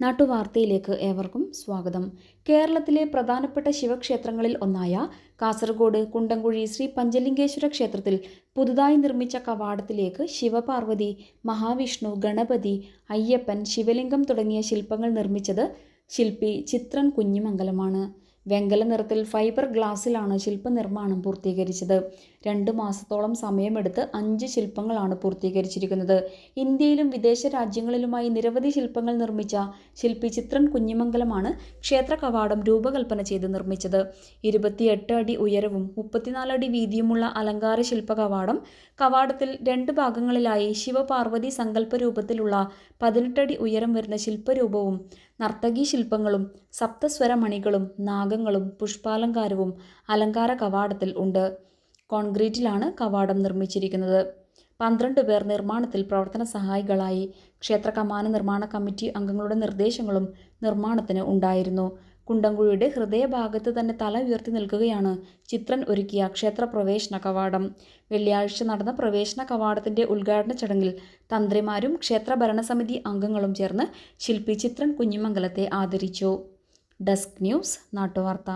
നാട്ടുവാർത്തയിലേക്ക് ഏവർക്കും സ്വാഗതം. കേരളത്തിലെ പ്രധാനപ്പെട്ട ശിവക്ഷേത്രങ്ങളിൽ ഒന്നായ കാസർഗോഡ് കുണ്ടംകുഴി ശ്രീ പഞ്ചലിംഗേശ്വര ക്ഷേത്രത്തിൽ പുതുതായി നിർമ്മിച്ച കവാടത്തിലേക്ക് ശിവപാർവതി മഹാവിഷ്ണു ഗണപതി അയ്യപ്പൻ ശിവലിംഗം തുടങ്ങിയ ശില്പങ്ങൾ നിർമ്മിച്ചത് ശില്പി ചിത്രൻ കുഞ്ഞിമംഗലമാണ്. വെങ്കല നിറത്തിൽ ഫൈബർ ഗ്ലാസ്സിലാണ് ശില്പനിർമ്മാണം പൂർത്തീകരിച്ചത്. രണ്ട് മാസത്തോളം സമയമെടുത്ത് അഞ്ച് ശില്പങ്ങളാണ് പൂർത്തീകരിച്ചിരിക്കുന്നത്. ഇന്ത്യയിലും വിദേശ രാജ്യങ്ങളിലുമായി നിരവധി ശില്പങ്ങൾ നിർമ്മിച്ച ശില്പി ചിത്രൻ കുഞ്ഞിമംഗലമാണ് ക്ഷേത്ര കവാടം രൂപകൽപ്പന ചെയ്ത് നിർമ്മിച്ചത്. ഇരുപത്തിയെട്ട് അടി ഉയരവും മുപ്പത്തിനാല് അടി വീതിയുമുള്ള അലങ്കാര ശില്പ കവാടം കവാടത്തിൽ രണ്ട് ഭാഗങ്ങളിലായി ശിവപാർവതി സങ്കല്പ രൂപത്തിലുള്ള പതിനെട്ടടി ഉയരം വരുന്ന ശില്പരൂപവും നർത്തകീ ശില്പങ്ങളും സപ്തസ്വരമണികളും നാഗങ്ങളും പുഷ്പാലങ്കാരവും അലങ്കാര കവാടത്തിൽ ഉണ്ട്. കോൺക്രീറ്റിലാണ് കവാടം നിർമ്മിച്ചിരിക്കുന്നത്. പന്ത്രണ്ട് പേർ നിർമ്മാണത്തിൽ പ്രവർത്തന സഹായികളായി ക്ഷേത്ര കമാന നിർമ്മാണ കമ്മിറ്റി അംഗങ്ങളുടെ നിർദ്ദേശങ്ങളും നിർമ്മാണത്തിന് ഉണ്ടായിരുന്നു. കുണ്ടംകുഴിയുടെ ഹൃദയഭാഗത്ത് തന്നെ തല ഉയർത്തി നിൽക്കുകയാണ് ചിത്രൻ ഒരുക്കിയ ക്ഷേത്ര പ്രവേശന കവാടം. വെള്ളിയാഴ്ച നടന്ന പ്രവേശന കവാടത്തിന്റെ ഉദ്ഘാടന ചടങ്ങിൽ തന്ത്രിമാരും ക്ഷേത്ര ഭരണസമിതി അംഗങ്ങളും ചേർന്ന് ശില്പി ചിത്രൻ കുഞ്ഞിമംഗലത്തെ ആദരിച്ചു. Desk news നാട്ടുവാർത്ത.